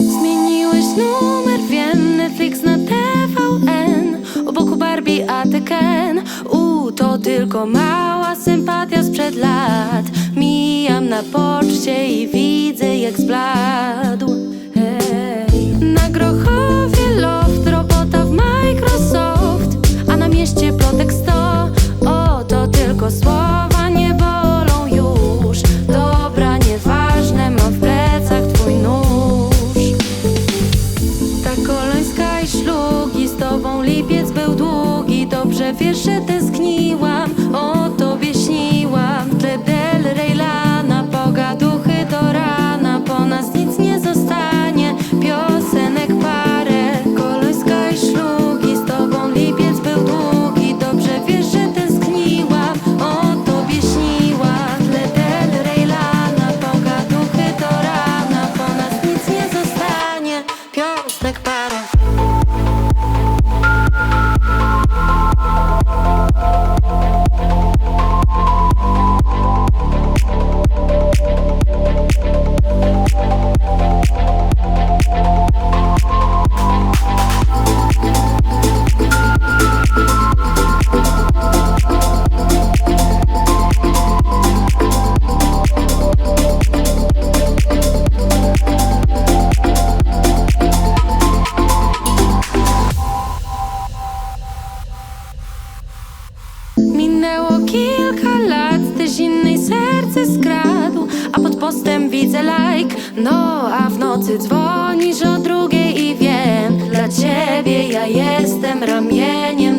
Zmieniłeś numer, wiem, Netflix na TVN Obok Barbie, a ty Ken. U, to tylko mała sympatia sprzed lat. Mijam na poczcie i widzę jak Hej. Wiesz, że tęskniłam O Minęło kilka lat, tyś innej serce skradł A pod postem widzę like, no a w nocy dzwonisz o drugiej i wiem Dla ciebie ja jestem ramieniem